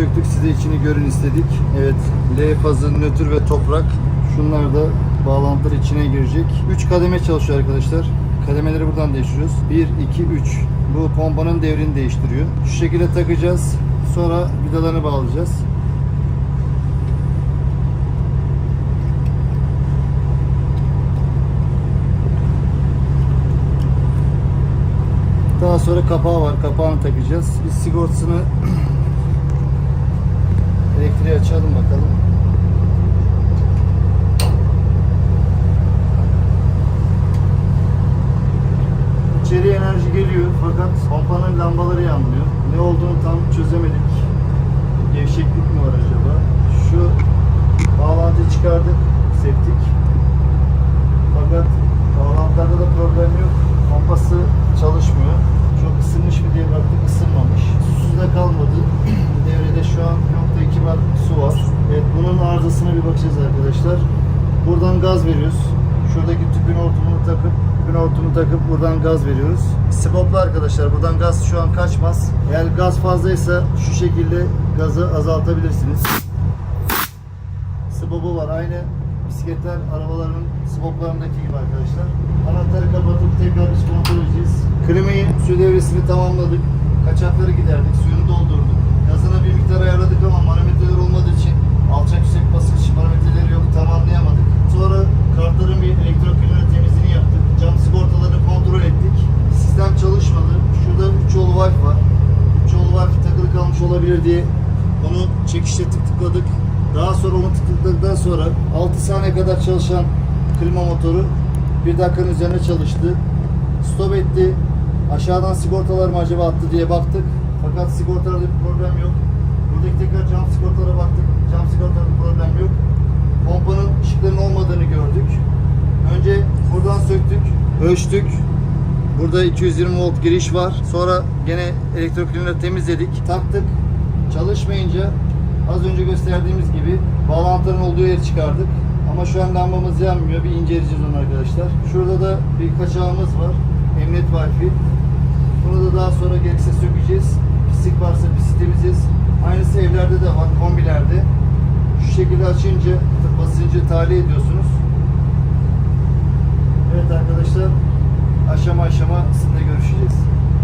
söktük size içini görün istedik. Evet L fazı, nötr ve toprak. Şunlar da bağlantılar içine girecek. 3 kademe çalışıyor arkadaşlar. Kademeleri buradan değiştiriyoruz. 1, 2, 3. Bu pompanın devrini değiştiriyor. Şu şekilde takacağız. Sonra vidalarını bağlayacağız. Daha sonra kapağı var. Kapağını takacağız. Biz sigortasını elektriği açalım bakalım. İçeriye enerji geliyor fakat pompanın lambaları yanmıyor. Ne olduğunu tam çözemedik. Gevşeklik mi var acaba? Şu bağlantıyı çıkardık, septik. Fakat bağlantılarda da problem yok. Pompası çalışmıyor. Çok ısınmış mı diye baktık ısınmamış. Susuz da kalmadı. Devrede şu an 0.2 bar su var. Evet bunun arızasına bir bakacağız arkadaşlar. Buradan gaz veriyoruz. Şuradaki tüpün hortumunu takıp tüpün hortumunu takıp buradan gaz veriyoruz. Siboplu arkadaşlar buradan gaz şu an kaçmaz. Eğer gaz fazlaysa şu şekilde gazı azaltabilirsiniz. Sbobu var aynı bisikletler arabaların sboplarındaki gibi arkadaşlar. Anahtarı kapatıp tekrar iç kontrol edeceğiz. Klimayı su devresini tamamladık. Kaçakları giderdik, suyunu doldurduk. Olabilir diye onu çekişle tık tıkladık. Daha sonra onu tıkladıktan sonra 6 saniye kadar çalışan klima motoru bir dakikanın üzerine çalıştı. Stop etti. Aşağıdan sigortalar mı acaba attı diye baktık. Fakat sigortalarda bir problem yok. Buradaki tekrar cam sigortalara baktık. Cam sigortalarda problem yok. Pompanın ışıklarının olmadığını gördük. Önce buradan söktük, ölçtük. Burada 220 volt giriş var. Sonra gene elektroklinleri temizledik. Taktık. Çalışmayınca az önce gösterdiğimiz gibi bağlantıların olduğu yeri çıkardık. Ama şu an lambamız yanmıyor. Bir inceleyeceğiz onu arkadaşlar. Şurada da bir kaçağımız var. Emniyet wifi. Bunu da daha sonra gerekse sökeceğiz. Pislik varsa pisliğimiz. Aynısı evlerde de var, kombilerde. Şu şekilde açınca basıncı tahliye ediyorsunuz.